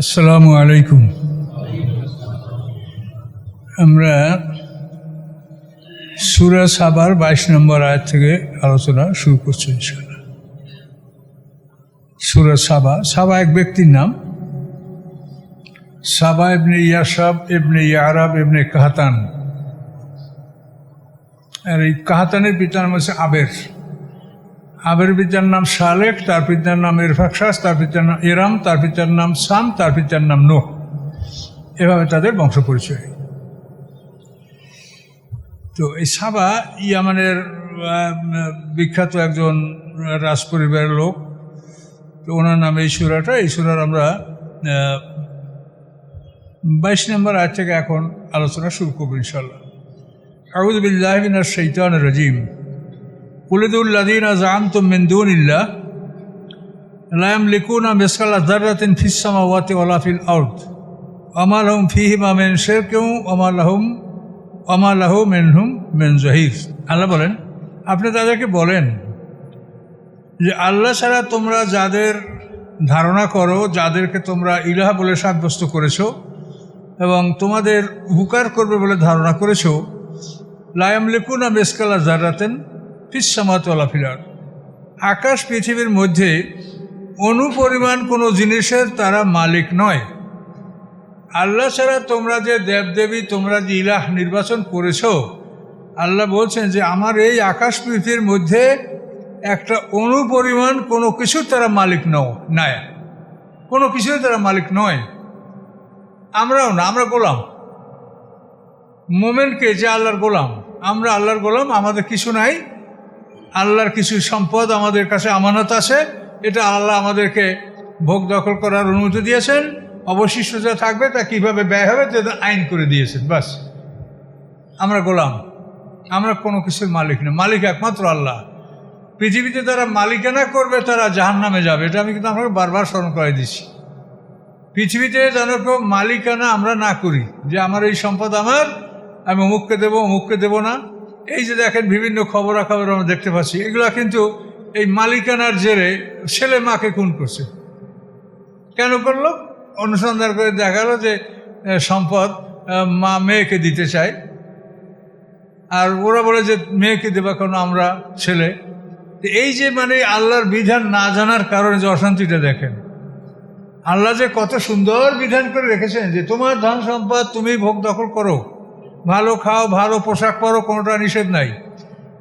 আসসালামু আলাইকুম। আমরা সুরা সাবার বাইশ নম্বর আয়াত থেকে আলোচনা শুরু করছি ইনশাআল্লাহ। সুরা সাবা সাবা এক ব্যক্তির নাম। সাবা ইবনে ইয়াসাব এমনি ইয়ারাব এমনি কাহাতান। আর এই কাহাতানের পিতার নাম হচ্ছে আবের। আবের পিতার নাম শালেক তার পিতার নাম ইরফাকশাস তার পিতার নাম ইরাম, তার পিতার নাম সাম, তার পিতার নাম নোহ। এভাবে তাদের বংশ পরিচয়। তো এই সাবা ইয়ামানের বিখ্যাত একজন রাজ পরিবারের লোক। তো ওনার নামে এই সুরাটা, এই সুরার আমরা বাইশ নম্বর আয় থেকে এখন আলোচনা শুরু করব ইনশাল্লাহ আউদ বিল্লাহমিন শৈতান রাজিম। উলিদুল্লাদিন জামতুম মিন দুনিল্লাহ, লা ইয়ামলিকুনা মিসকালা যাররাতিন ফিস সামাওয়াতি ওয়ালা ফিল আরদ ওমা লাহুম ফীহিমা মিন শিরকুম ওমা লাহুম ওমা লাহু মিনহুম মিন জহির। আল্লাহ বলেন, আপনি তাদেরকে বলেন যে আল্লাহ ছাড়া তোমরা যাদের ধারণা করো, যাদেরকে তোমরা ইলাহা বলে সাব্যস্ত করেছ এবং তোমাদের উপকার করবে বলে ধারণা করেছ লায়াম লেকুনা মেসকালা জারাতেন ফিসামাতলা ফিলার আকাশ পৃথিবীর মধ্যে অনুপরিমাণ কোনো জিনিসের তারা মালিক নয়। আল্লাহ ছাড়া তোমরা যে দেবদেবী, তোমরা যে ইলাহ নির্বাচন করেছ, আল্লাহ বলছেন যে আমার এই আকাশ পৃথিবীর মধ্যে একটা অনুপরিমাণ কোনো কিছুর তারা মালিক নও, নাই। কোনো কিছুর তারা মালিক নয়। আমরাও না, আমরা গোলাম। মোমেনকে যে আল্লাহর গোলাম, আমরা আল্লাহর গোলাম, আমাদের কিছু নাই। আল্লাহর কিছু সম্পদ আমাদের কাছে আমানত আছে। এটা আল্লাহ আমাদেরকে ভোগ দখল করার অনুমতি দিয়েছেন। অবশিষ্ট যা থাকবে তা কীভাবে ব্যয় হবে তা আইন করে দিয়েছেন। বাস। আমরা গোলাম। আমরা কোনো কিছুর মালিক না। মালিক একমাত্র আল্লাহ। পৃথিবীতে তারা মালিকানা করবে তারা জাহান নামে যাবে। এটা আমি কিন্তু আপনাকে বারবার স্মরণ করে দিচ্ছি। পৃথিবীতে যেন কেউ মালিকানা আমরা না করি, যে আমার এই সম্পদ আমার, আমি অমুককে দেবো অমুককে দেবো না। এই যে দেখেন বিভিন্ন খবরাখবর আমরা দেখতে পাচ্ছি, এগুলো কিন্তু এই মালিকানার জেরে ছেলে মাকে খুন করছে। কেন করল? অনুসন্ধান করে দেখা যে সম্পদ মা মেয়েকে দিতে চায়। আর ওরা বলে যে, মেয়েকে দেবা কেন? আমরা ছেলে। এই যে মানে আল্লাহর বিধান না জানার কারণে যে অশান্তিটা দেখেন। আল্লাহ যে কত সুন্দর বিধান করে রেখেছেন যে, তোমার ধন সম্পদ তুমি ভোগ দখল করো। ভালো খাও, ভালো পোশাক পরো, কোনোটা নিষেধ নাই।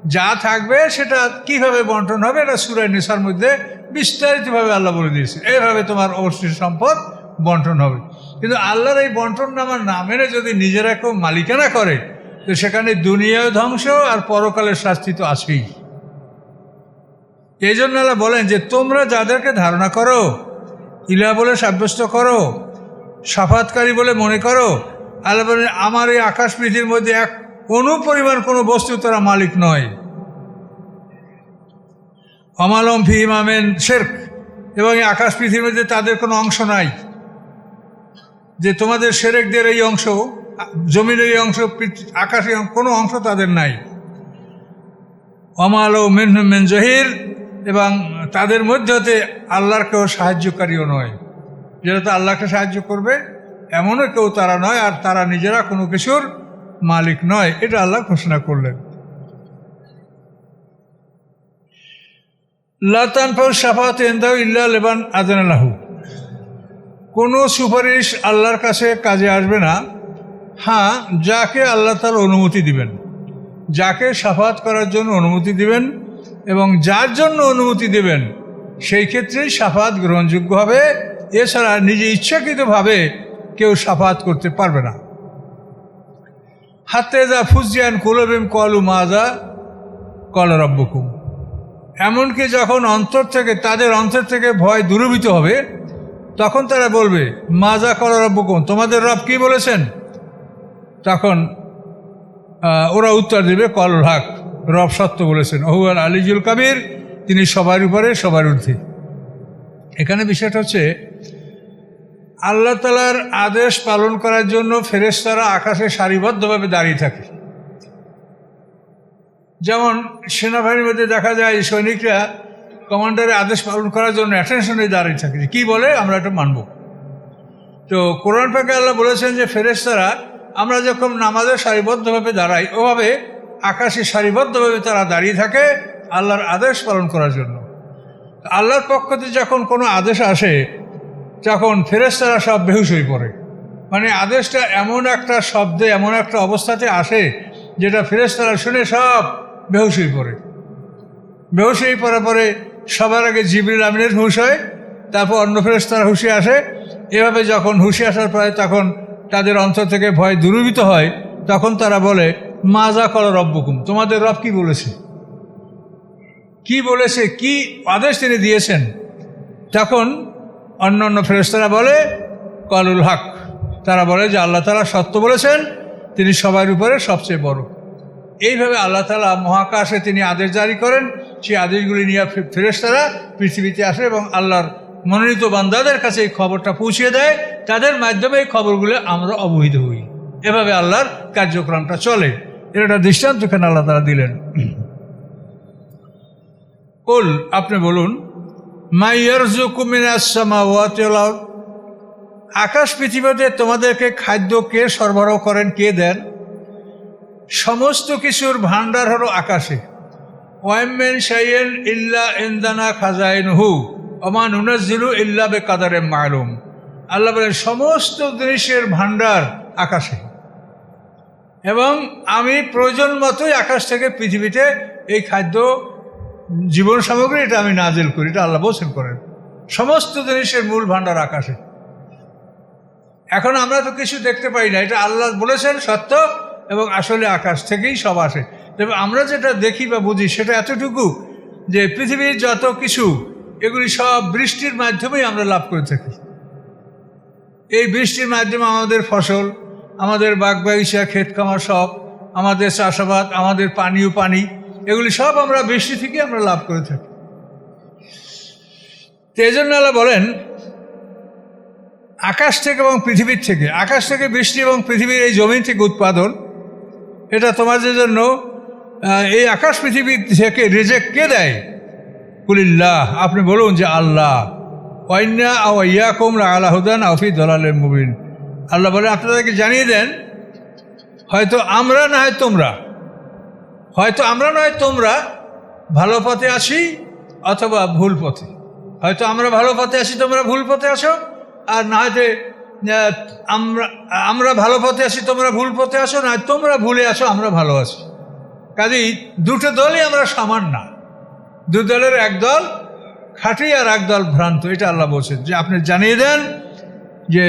যা থাকবে সেটা কীভাবে বন্টন হবে এটা সুরায় নেশার মধ্যে বিস্তারিতভাবে আল্লাহ বলে দিয়েছে। এইভাবে তোমার অবশিষ্ট সম্পদ বন্টন হবে। কিন্তু আল্লাহর এই বন্টন নামার না মেনে যদি নিজেরা কেউ মালিকানা করে, তো সেখানে দুনিয়াও ধ্বংস আর পরকালের শাস্তি তো আছেই। এই জন্য আল্লাহ বলেন যে, তোমরা যাদেরকে ধারণা করো, ইলা বলে সাব্যস্ত করো, সাফাতকারী বলে মনে করো আল্লাহ বলেন, আমার এই আকাশ পৃথিবীর মধ্যে এক কোনো পরিমাণ কোনো বস্তু তারা মালিক নয়। অমালম ফি ইমামেন শেরক। এবং এই আকাশ পৃথিবীর মধ্যে তাদের কোনো অংশ নাই। যে তোমাদের সেরেকদের এই অংশ, জমিনের এই অংশ আকাশের কোনো অংশ তাদের নাই। অমাল ও মেন মেন জহির, এবং তাদের মধ্যে হতে আল্লাহর কেউ সাহায্যকারীও নয়। যেটা তো আল্লাহকে সাহায্য করবে এমনও কেউ তারা নয়, আর তারা নিজেরা কোনো কিছুর মালিক নয়। এটা আল্লাহ ঘোষণা করলেন। লাতানফাউ সাফাত এন্দাউ ইল্লা লেবান আদানালাহু কোনো সুপারিশ আল্লাহর কাছে কাজে আসবে না। হ্যাঁ যাকে আল্লাহ তার অনুমতি দিবেন, যাকে সাফাত করার জন্য অনুমতি দিবেন এবং যার জন্য অনুমতি দেবেন, সেই ক্ষেত্রেই সাফাত গ্রহণযোগ্য হবে। এছাড়া নিজে ইচ্ছাকৃতভাবে কেউ সাফাত করতে পারবে না। হাতে যা ফুজিয়ান কুলবিম কলু মাজা কল রব্বকুম। এমনকি যখন অন্তর থেকে, তাদের অন্তর থেকে ভয় দূরীভূত হবে, তখন তারা বলবে মাজা কল তোমাদের রব কি বলেছেন? তখন ওরা উত্তর দেবে কল হাক। রব সত্য বলেছেন। ওহুয়াল আলিজুল কাবির, তিনি সবার উপরে সবার ঊর্ধ্বে। এখানে বিষয়টা হচ্ছে আল্লাহ তালার আদেশ পালন করার জন্য ফেরেশতারা আকাশে সারিবদ্ধভাবে দাঁড়িয়ে থাকে। যেমন সেনাবাহিনীর মধ্যে দেখা যায় সৈনিকরা কমান্ডারের আদেশ পালন করার জন্য অ্যাটেনশনে দাঁড়িয়ে থাকে কী বলে আমরা এটা মানব। তো কোরআন পাকে আল্লাহ বলেছেন যে ফেরেশতারা আমরা যখন নামাজে সারিবদ্ধভাবে দাঁড়াই, ওভাবে আকাশে সারিবদ্ধভাবে তারা দাঁড়িয়ে থাকে আল্লাহর আদেশ পালন করার জন্য। আল্লাহর পক্ষ থেকে যখন কোনো আদেশ আসে তখন ফেরেশতারা সব বেহুশ হয়ে পড়ে মানে আদেশটা এমন একটা শব্দে, এমন একটা অবস্থাতে আসে যেটা ফেরেশতারা শুনে সব বেহুশ হয়ে পড়ে। বেহুশ হয়ে পড়ার পরে সবার আগে জিবরিল আমিনের হুশ হয়, তারপর অন্য ফেরেশতারা হুশে আসে। এভাবে যখন হুশে আসার পরে তখন তাদের অন্তর থেকে ভয় দূরীভূত হয়, তখন তারা বলে মাজা কর রব্বকুম, তোমাদের রব কি বলেছে? কি বলেছে, কি আদেশ তিনি দিয়েছেন? তখন অন্য অন্য ফেরেশতারা বলে, কলুল হক। তারা বলে যে, আল্লাহ তালা সত্য বলেছেন, তিনি সবার উপরে সবচেয়ে বড়। এইভাবে আল্লাহ তালা মহাকাশে তিনি আদেশ জারি করেন, সেই আদেশগুলি নিয়ে ফেরেস্তারা পৃথিবীতে আসে এবং আল্লাহর মনোনীত বান্দাদের কাছে এই খবরটা পৌঁছে দেয়। তাদের মাধ্যমে এই খবরগুলো আমরা অবহিত হই। এভাবে আল্লাহর কার্যক্রমটা চলে। এর একটা দৃষ্টান্ত এখানে আল্লাহ তালা দিলেন। কুল, আপনি বলুন আকাশ পৃথিবীতে তোমাদেরকে খাদ্য কে সরবরাহ করেন, কে দেন? সমস্ত কিছুর ভাণ্ডার হলো আকাশে। ইল্লা অমান ইল্লা বে কাদারে মালুম। আল্লাহ বলেন, সমস্ত জিনিসের ভাণ্ডার আকাশে। এবং আমি প্রয়োজন মতোই আকাশ থেকে পৃথিবীতে এই খাদ্য জীবন সামগ্রী এটা আমি নাজেল করি, এটা আল্লাহ বলছেন করেন। সমস্ত জিনিসের মূল ভাণ্ডার আকাশে। এখন আমরা তো কিছু দেখতে পাই না, এটা আল্লাহ বলেছেন সত্য এবং আসলে আকাশ থেকেই সব আসে। তবে আমরা যেটা দেখি বা বুঝি, সেটা এতটুকু যে পৃথিবীর যত কিছু, এগুলি সব বৃষ্টির মাধ্যমেই আমরা লাভ করে থাকি। এই বৃষ্টির মাধ্যমে আমাদের ফসল, আমাদের বাগ বাগিচা ক্ষেত খামার সব, আমাদের চাষাবাদ, আমাদের পানীয় পানি এগুলি সব আমরা বৃষ্টি থেকে আমরা লাভ করে থাকি। তো এই জন্য বলেন, আকাশ থেকে এবং পৃথিবীর থেকে, আকাশ থেকে বৃষ্টি এবং পৃথিবীর এই জমি থেকে উৎপাদন, এটা তোমাদের জন্য এই আকাশ পৃথিবী থেকে রিজেক্ট কে দেয়? কুলিল্লাহ, আপনি বলুন যে আল্লাহ। ওয়াইন্না আইয়া কুমরা আলাহুদান আফি দলালের মুবিন। আল্লাহ বলে আপনাদেরকে জানিয়ে দেন, হয়তো আমরা না হয় তোমরা। হয়তো আমরা নয়, তোমরা ভালো পথে আসি অথবা ভুল পথে। হয়তো আমরা ভালো পথে আসি, তোমরা ভুল পথে আসো। আর না হয়তো আমরা আমরা ভালো পথে আসি, তোমরা ভুল পথে আসো। না তোমরা ভুলে আসো, আমরা ভালো আছি। কাজেই দুটো দলই আমরা সমান না। দু দলের এক দল খাঁটি আর এক দল ভ্রান্ত, এটা আল্লাহ বলছেন। যে আপনি জানিয়ে দেন যে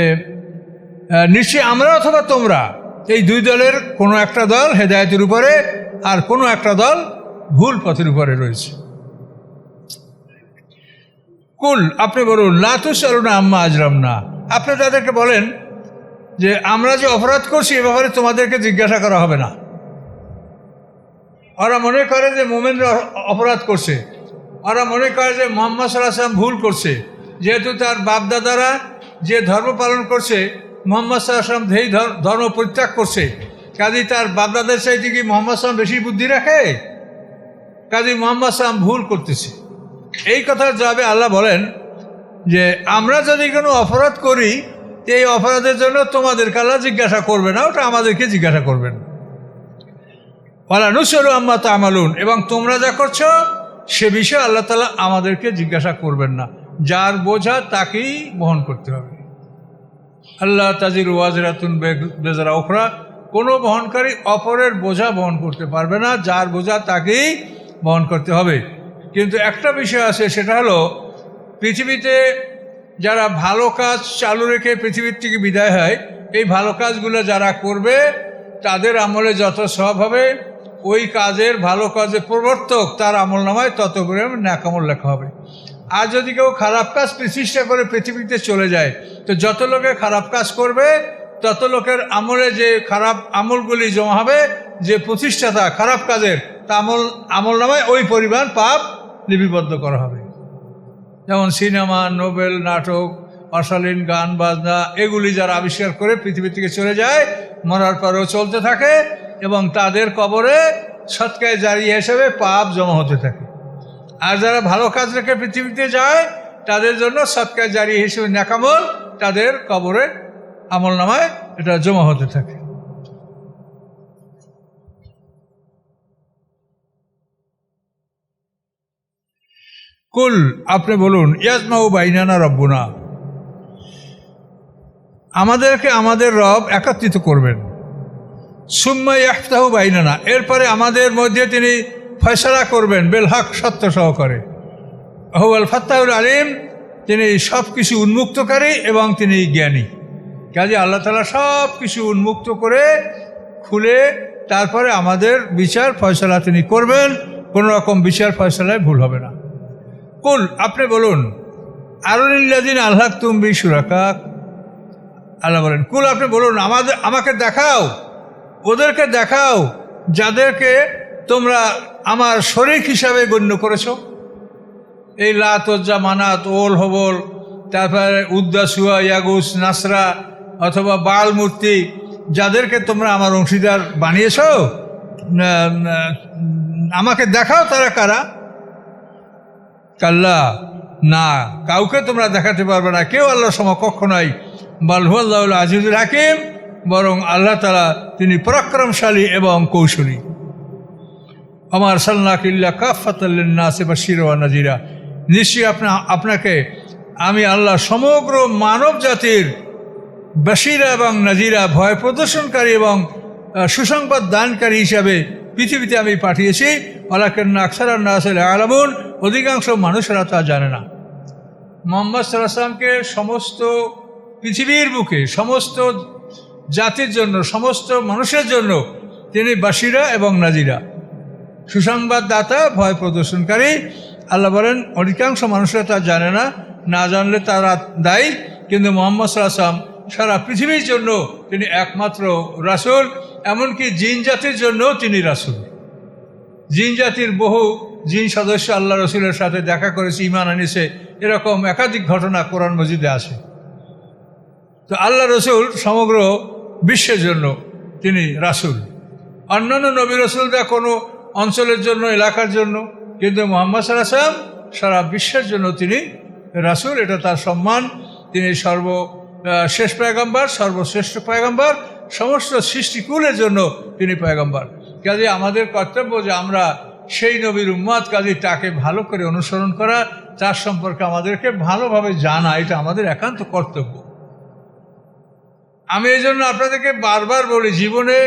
নিশ্চয়ই আমরা অথবা তোমরা এই দুই দলের কোনো একটা দল হেদায়তের উপরে আর কোনো একটা দল ভুল পথের উপরে রয়েছে। কুল, আপনি বলুন লাতুস না আম্মা আজরাম না আপনি তাদেরকে বলেন যে আমরা যে অপরাধ করছি, এ ব্যাপারে তোমাদেরকে জিজ্ঞাসা করা হবে না। ওরা মনে করে যে মোমেনরা অপরাধ করছে। ওরা মনে করে যে মোহাম্মদ সাল্লাহাম ভুল করছে। যেহেতু তার বাপদাদারা যে ধর্ম পালন করছে মোহাম্মদ সাল্লাহাম যেই ধর্ম পরিত্যাগ করছে। কাজী তার বাপদাদার চাইতে কি মোহাম্মদ সাল্লাম বেশি বুদ্ধি রাখে? কাজী মোহাম্মদ সাল্লাম ভুল করতেছে। এই কথার জবাবে আল্লাহ বলেন যে, আমরা যদি কোনো অপরাধ করি, এই অপরাধের জন্য তোমাদের আল্লাহ জিজ্ঞাসা করবে না, ওটা আমাদেরকে জিজ্ঞাসা করবেন ওয়ালানুসরু আম্মা তামালুন, এবং তোমরা যা করছ, সে বিষয়ে আল্লাহ তালা আমাদেরকে জিজ্ঞাসা করবেন না। যার বোঝা তাকেই বহন করতে হবে। আল্লাহ তাজির ওয়াজরাতুন বেজারা ওখরা কোনো বহনকারী অপরের বোঝা বহন করতে পারবে না, যার বোঝা তাকেই বহন করতে হবে। কিন্তু একটা বিষয় আছে, সেটা হলো, পৃথিবীতে যারা ভালো কাজ চালু রেখে পৃথিবীর থেকে বিদায় হয়, এই ভালো কাজগুলো যারা করবে, তাদের আমলে যত সব হবে, ওই কাজের ভালো কাজের প্রবর্তক তার আমল নামায় তত করে ন্যাকামল লেখা হবে। আর যদি কেউ খারাপ কাজ প্রতিষ্ঠা করে পৃথিবীতে চলে যায়, তো যত লোকে খারাপ কাজ করবে, তত লোকের আমলে যে খারাপ আমলগুলি জমা হবে, যে প্রতিষ্ঠাতা খারাপ কাজের, তা আমল আমল নামায় ওই পরিমাণ পাপ লিপিবদ্ধ করা হবে। যেমন সিনেমা, নোবেল, নাটক, অশালীন গান, বাজনা, এগুলি যারা আবিষ্কার করে পৃথিবী থেকে চলে যায়, মরার পরেও চলতে থাকে এবং তাদের কবরে সৎকায় জারি হিসেবে পাপ জমা হতে থাকে। আর যারা ভালো কাজ রেখে পৃথিবীতে যায়, তাদের জন্য সৎকায় জারি হিসেবে ন্যাকামল, তাদের কবরে আমল নামায় এটা জমা হতে থাকে। কুল, আপনি বলুন, ইয়াজমাউ বাইনানা রব্বুনা। আমাদেরকে আমাদের রব একত্রিত করবেন। সুম্মা ইয়াফতাহু বাইনানা। এরপরে আমাদের মধ্যে তিনি ফয়সলা করবেন বেলহাক সত্য সহকারে। আহুয়াল ফাত্তাহুল আলিম, তিনি সব কিছু উন্মুক্তকারী এবং তিনি জ্ঞানী। কাজে আল্লাহ তালা সব কিছু উন্মুক্ত করে খুলে তারপরে আমাদের বিচার, ফয়সলা তিনি করবেন, কোনো রকম বিচার, ফয়সলায় ভুল হবে না। কুল, আপনি বলুন আরুলিল্লাদিন আল্লাহ তুমি সুরাকাক আল্লাহ বলেন, কুল, আপনি বলুন, আমাদের, আমাকে দেখাও, ওদেরকে দেখাও, যাদেরকে তোমরা আমার শরিক হিসাবে গণ্য করেছ। এই লাতজ্জা মানাত, ওল হবল, তারপরে উদ্দাসুয়া, ইয়াগুস, নাসরা, অথবা বাল মূর্তি যাদেরকে তোমরা আমার অংশীদার বানিয়েছ আমাকে দেখাও তারা কারা? কাল্লা, না, কাউকে তোমরা দেখাতে পারবে না। কেউ আল্লাহ সমকক্ষ নয়। বালহুল্লাহ আজিজুল হাকিম, বরং আল্লাহ তালা তিনি পরাক্রমশালী এবং কৌশলী। আমার সাল্লা কিল্লা কাফাতাল্লিনা সেবা শিরোয়া নাজিরা নিশ্চয়ই আপনা, আপনাকে আমি আল্লাহ সমগ্র মানব জাতির বাসিরা এবং নাজিরা ভয় প্রদর্শনকারী এবং সুসংবাদ দানকারী হিসাবে পৃথিবীতে আমি পাঠিয়েছি। আলাকেন্না আকসার নাসেল আলামুন, অধিকাংশ মানুষেরা তা জানে না। মোহাম্মদ সাল্লাহামকে সমস্ত পৃথিবীর বুকে, সমস্ত জাতির জন্য, সমস্ত মানুষের জন্য তিনি বাসিরা এবং নাজিরা। সুসংবাদদাতা, ভয় প্রদর্শনকারী। আল্লাহ বলেন, অধিকাংশ মানুষরা তা জানে না। না জানলে তারা দায়ী। কিন্তু মোহাম্মদ সাল্লাম সারা পৃথিবীর জন্য তিনি একমাত্র রাসুল। এমনকি জিন জাতির জন্যও তিনি রাসুল। জিন জাতির বহু জিন সদস্য আল্লাহ রসুলের সাথে দেখা করেছে ইমান আনিছে এরকম একাধিক ঘটনা কোরআন মজিদে আছে। তো আল্লাহ রসুল সমগ্র বিশ্বের জন্য তিনি রাসুল। অন্যান্য নবী রসুলরা কোনো অঞ্চলের জন্য, এলাকার জন্য। কিন্তু মোহাম্মদ সাল্লাম সারা বিশ্বের জন্য তিনি রাসুল, এটা তার সম্মান। তিনি সর্ব শেষ পয়গম্বর, সর্বশ্রেষ্ঠ পয়গম্বর, সমস্ত সৃষ্টিকুলের জন্য তিনি পয়গম্বর। কাজে আমাদের কর্তব্য যে আমরা সেই নবীর উম্মাদ কাজে তাকে ভালো করে অনুসরণ করা, তার সম্পর্কে আমাদেরকে ভালোভাবে জানা, এটা আমাদের একান্ত কর্তব্য। আমি এই জন্য আপনাদেরকে বারবার বলি, জীবনে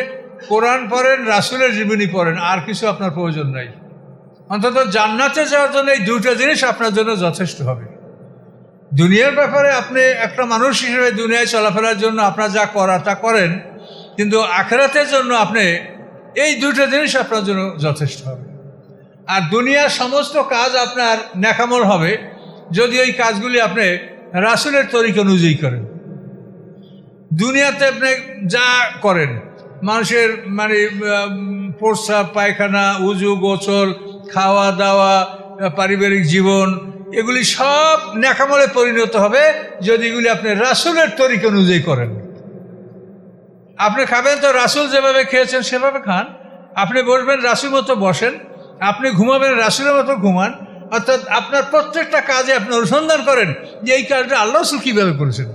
কোরআন পড়েন, রাসুলের জীবনী পড়েন, আর কিছু আপনার প্রয়োজন নাই। অন্তত জান্নাতে যাওয়ার জন্য এই দুটো জিনিস আপনার জন্য যথেষ্ট হবে। দুনিয়ার ব্যাপারে আপনি একটা মানুষ হিসেবে দুনিয়ায় চলাফেরার জন্য আপনার যা করা তা করেন, কিন্তু আখেরাতের জন্য আপনি এই দুটো জিনিস আপনার জন্য যথেষ্ট হবে। আর দুনিয়ার সমস্ত কাজ আপনার ন্যাকামল হবে, যদি ওই কাজগুলি আপনি রাসুলের তরিক অনুযায়ী করেন। দুনিয়াতে আপনি যা করেন মানুষের মানে প্রস্রাব, পায়খানা, উজু, গোসল, খাওয়া দাওয়া, পারিবারিক জীবন, এগুলি সব ন্যাকামলে পরিণত হবে যদি এগুলি আপনি রাসুলের তরিক অনুযায়ী করেন। আপনি খাবেন তো রাসুল যেভাবে খেয়েছেন সেভাবে খান। আপনি বসবেন, রাসুল মতো বসেন। আপনি ঘুমাবেন, রাসুলের মতো ঘুমান। অর্থাৎ আপনার প্রত্যেকটা কাজে আপনি অনুসন্ধান করেন যে এই কাজটা আল্লাহ রসুল কীভাবে করেছেন।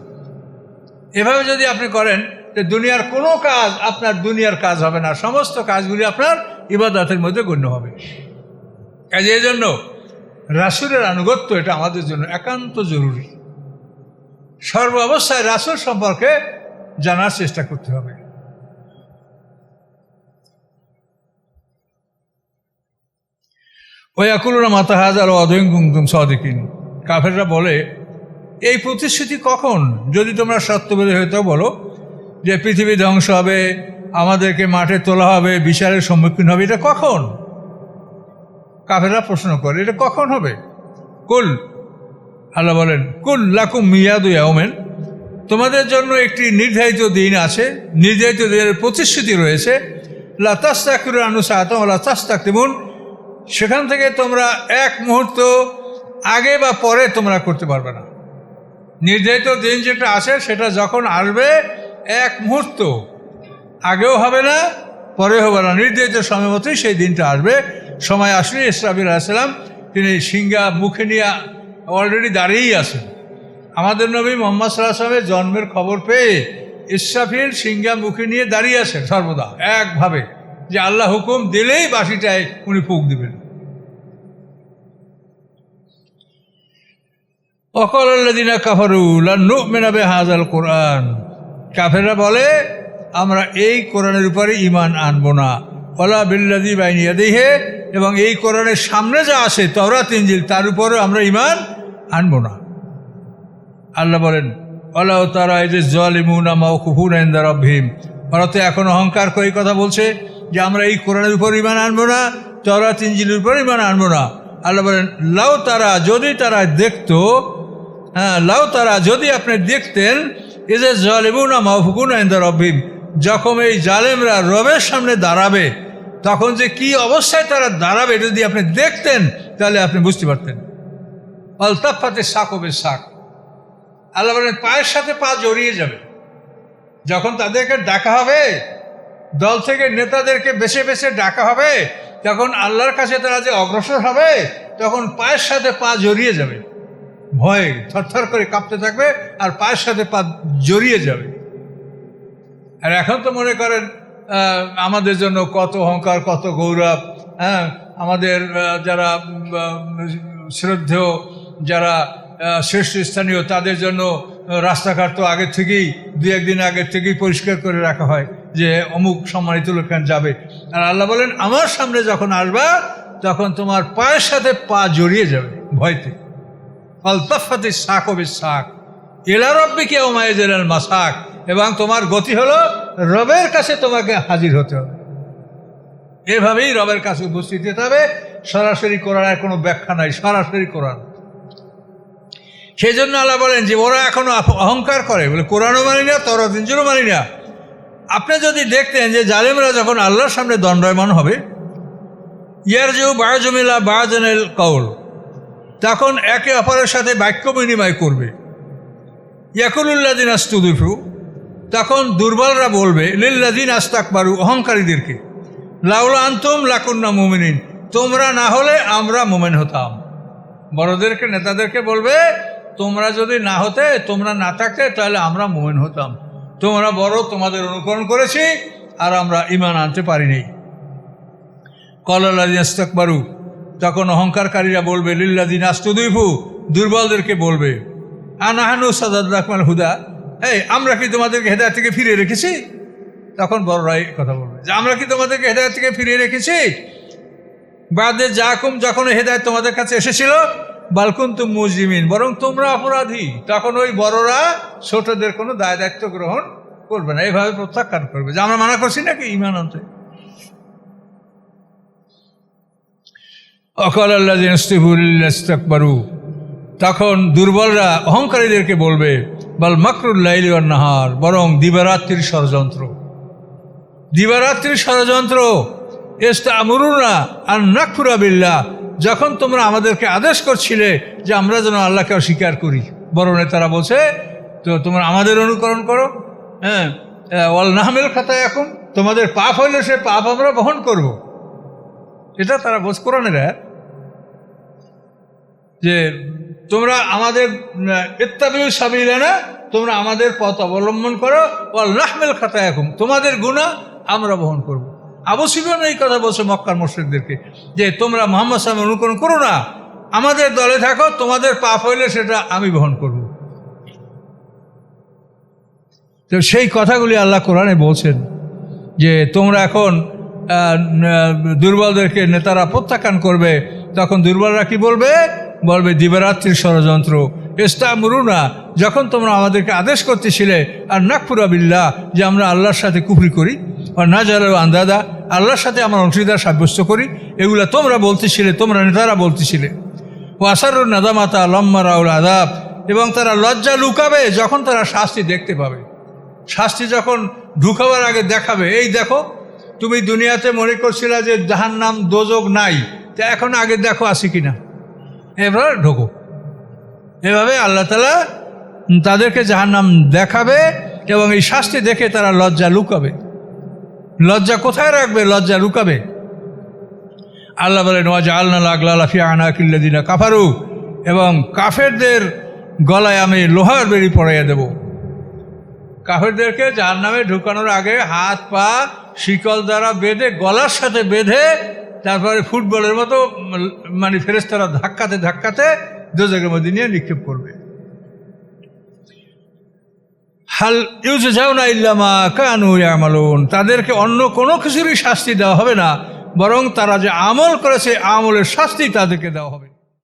এভাবে যদি আপনি করেন দুনিয়ার কোনো কাজ আপনার দুনিয়ার কাজ হবে না, সমস্ত কাজগুলি আপনার ইবাদতের মধ্যে গণ্য হবে। কাজে এই জন্য রাসুলের আনুগত্য এটা আমাদের জন্য একান্ত জরুরি। সর্ব অবস্থায় রাসুল সম্পর্কে জানার চেষ্টা করতে হবে। ওই আকুলনা মাতা হাজার অদয়ং কুমতুম সদিকিন। কাফেররা বলে, এই প্রতিশ্রুতি কখন? যদি তোমরা সত্যবেদী হয়তো বলো যে পৃথিবী ধ্বংস হবে, আমাদেরকে মাঠে তোলা হবে বিচারের সম্মুখীন হবে, এটা কখন? কাফেরা প্রশ্ন করে, এটা কখন হবে? কুল, আল্লাহ বলেন, কুল লাকুম মিয়াদু ইয়াউমেন। তোমাদের জন্য একটি নির্ধারিত দিন আছে, নির্ধারিত দিনের প্রতিশ্রুতি রয়েছে লাতাস্তাকুর আনুসাতম লাতাস্তাকিমুন সেখান থেকে তোমরা এক মুহূর্ত আগে বা পরে তোমরা করতে পারবে না। নির্ধারিত দিন যেটা আছে, সেটা যখন আসবে এক মুহূর্ত। আগেও হবে না পরে হবে না। নির্ধারিত সময় মতোই সেই দিনটা আসবে। সময় আসলে ইসরাবিল আলাইসাল্লাম তিনি সিঙ্গা মুখে নিয়ে অলরেডি দাঁড়িয়েই আছেন। আমাদের নবী মোহাম্মদ সাল্লাহ সাল্লামের জন্মের খবর পেয়ে ইসরাফিল সিংহা মুখে নিয়ে দাঁড়িয়ে আছে সর্বদা, একভাবে। যে আল্লাহ হুকুম দিলেই বাসিটায় উনি ফুক দিবেন। অকল আল্লাদিনা কাফারুল মেনাবে হাজাল কোরআন। কাফেররা বলে, আমরা এই কোরআনের উপরে ইমান আনব না। ওলা বিল্লাদি বাইনিয়া দেহে এবং এই কোরআনের সামনে যা আসে তরা তিনজিল তার উপরে আমরা ইমান আনব না। আল্লাহ বলেন ওলা ও তারা এই যে জলিমুনা মাও কুফুন এন্দার অভীম ওরা তো এখন অহংকার করে কথা বলছে যে, আমরা এই কোরআনের উপর ইমান আনব না তরা তিনজিলের উপর ইমান আনব না। আল্লাহ বলেন, লাউ তারা যদি তারা দেখতো হ্যাঁ লাউ তারা যদি আপনি দেখতেন এ যে জলেমুনা মাহফুকুন এন্দার অভীম যখন এই জালেমরা রবের সামনে দাঁড়াবে, তখন যে কি অবস্থায় তারা দাঁড়াবে যদি আপনি দেখতেন, তাহলে আপনি বুঝতে পারতেন। অলতাফাতে শাক হবে শাক আল্লাহ বলেন, পায়ের সাথে পা জড়িয়ে যাবে। যখন তাদেরকে ডাকা হবে, দল থেকে নেতাদেরকে বেছে বেছে ডাকা হবে, তখন আল্লাহর কাছে তারা যে অগ্রসর হবে, তখন পায়ের সাথে পা জড়িয়ে যাবে। ভয়ে থরথর করে কাঁপতে থাকবে আর পায়ের সাথে পা জড়িয়ে যাবে। আর এখন তো মনে করেন আমাদের জন্য কত অহংকার, কত গৌরব হ্যাঁ? আমাদের যারা শ্রদ্ধেয়, যারা শ্রেষ্ঠ স্থানীয়, তাদের জন্য রাস্তাঘাট তো আগের থেকেই, দু একদিন আগের থেকেই পরিষ্কার করে রাখা হয় যে অমুক সম্মানিত লোকখান যাবে। আর আল্লাহ বলেন, আমার সামনে যখন আসবা, তখন তোমার পায়ের সাথে পা জড়িয়ে যাবে ভয়তে। আলতাফাতে শাক হবে শাক এলা রব্বি মাসাক এবং তোমার গতি হলো রবের কাছে তোমাকে হাজির হতে হবে। এভাবেই রবের কাছে উপস্থিত হতে হবে। সরাসরি কোরআনের কোনো ব্যাখ্যা নাই, সরাসরি কোরআন। সেই জন্য আল্লাহ বলেন যে, ওরা এখনও অহংকার করে। বলে, কোরআনও মানি না তর তিনজনও মানি না। আপনি যদি দেখতেন যে জালেমরা যখন আল্লাহর সামনে দণ্ডায়মান হবে ইয়ার যেও বায়জমিলা বায়জনের কৌল তখন একে অপরের সাথে বাক্য বিনিময় করবে। ইয়াকুলুল্লাদিন আস্তুদুফু, তখন দুর্বলরা বলবে লিল্লাদিন আস্তাকবারু, অহংকারীদেরকে, লাউলা আন্তম লাকুন্না মুমিনিন, তোমরা না হলে আমরা মোমেন হতাম। বড়দেরকে, নেতাদেরকে বলবে, তোমরা যদি না হতে, তোমরা না থাকতে, তাহলে আমরা মোমেন হতাম। তোমরা বড়, তোমাদের অনুকরণ করেছি, আর আমরা ইমান আনতে পারিনি। কলাল্লাদিন আস্তাকবারু তখন অহংকারকারীরা বলবে লিল্লাদিন আস্তুদুইফু দুর্বলদেরকে বলবে, আনাহানু সাদাদ রাকমাল হুদা এই, আমরা কি তোমাদেরকে হেদায়ত থেকে ফিরিয়ে রেখেছি? তখন বড়রাই কথা বলবে, যে আমরা কি তোমাদেরকে হেদায়ত থেকে ফিরিয়ে রেখেছি? বাদে জাকুম যখন হেদায়ত তোমাদের কাছে এসেছিল বালকুন তুম মুজরিমিন বরং তোমরা অপরাধী। তখন ওই বড়রা ছোটদের কোনো দায় দায়িত্ব গ্রহণ করবে না। এইভাবে প্রত্যাখ্যান করবে। যে আমরা মানা করছি নাকি? ইমান আনতে। অকল আল্লাহ তখন দুর্বলরা অহংকারীদেরকে বলবে, বল মাকরুল্লাইল নাহার বরং দিবারাত্রির ষড়যন্ত্র। দিবারাত্রির ষড়যন্ত্র এস্তা আমরুনা আর নাকফুরা বিল্লাহ, যখন তোমরা আমাদেরকে আদেশ করছিলে যে আমরা যেন আল্লাহকে অস্বীকার করি। বড় নেতারা বলছে, তো তোমরা আমাদের অনুকরণ করো হ্যাঁ ওয়াল নাহমেল খাতায় এখন তোমাদের পাপ হইলে সে পাপ আমরা বহন করব। এটা তারা বোঝ কোরআনের। যে তোমরা আমাদের ইত্তাবিউ সাবিলে না তোমরা আমাদের পথ অবলম্বন করো নাহমেল খাতায় এখন তোমাদের গুণা আমরা বহন করব। আবু সিবিয়ন এই কথা বলছে মক্কার মোর্শেকদেরকে যে তোমরা মোহাম্মদ সাহেব অনুকরণ করো না, আমাদের দলে থাকো, তোমাদের পাপ হইলে সেটা আমি বহন করব তো সেই কথাগুলি আল্লাহ কোরআনে বলছেন যে তোমরা এখন দুর্বলদেরকে নেতারা প্রত্যাখ্যান করবে, তখন দুর্বলরা কি বলবে? বলবে দিবারাত্রির ষড়যন্ত্র এস্তা মুরুনা যখন তোমরা আমাদেরকে আদেশ করতেছিলে, আর নাকপুরা বিল্লাহ, যে আমরা আল্লাহর সাথে কুফরি করি, আর না জাল আন্দাদা আল্লাহর সাথে আমার অংশীদার সাব্যস্ত করি, এগুলা তোমরা বলতেছিলে, তোমরা নেতারা বলতেছিলে। ও আসারুর নাদামাতা লম্মা রাউল আদাব এবং তারা লজ্জা লুকাবে যখন তারা শাস্তি দেখতে পাবে। শাস্তি যখন ঢুকাবার আগে দেখাবে, এই দেখো তুমি দুনিয়াতে মনে করছিলে যে জাহান নাম দোজক নাই, তা এখন আগে দেখো আছে কিনা। এবার ঢোকো। এভাবে আল্লাহ তালা তাদেরকে নাম দেখাবে এবং এই শাস্তি দেখে তারা লজ্জা লুকাবে। লজ্জা কোথায় রাখবে? লজ্জা লুকাবে। আল্লাহ বলেন ওয়াজ আল্লাহ লাগলা লাফিয়া আনা কিল্লাদিনা কাফারু এবং কাফেরদের গলায় আমি লোহার বেরি পড়াইয়া দেব। কাফেরদেরকে যার নামে ঢুকানোর আগে হাত পা শিকল দ্বারা বেঁধে, গলার সাথে বেঁধে, তারপরে ফুটবলের মতো মানে ফেরেস্তারা ধাক্কাতে ধাক্কাতে দোজাকের মধ্যে নিয়ে নিক্ষেপ করবে। হাল ইউজ না ইল্লামা কানু আমালুন তাদেরকে অন্য কোনো কিছুরই শাস্তি দেওয়া হবে না, বরং তারা যে আমল করেছে, আমলের শাস্তি তাদেরকে দেওয়া হবে।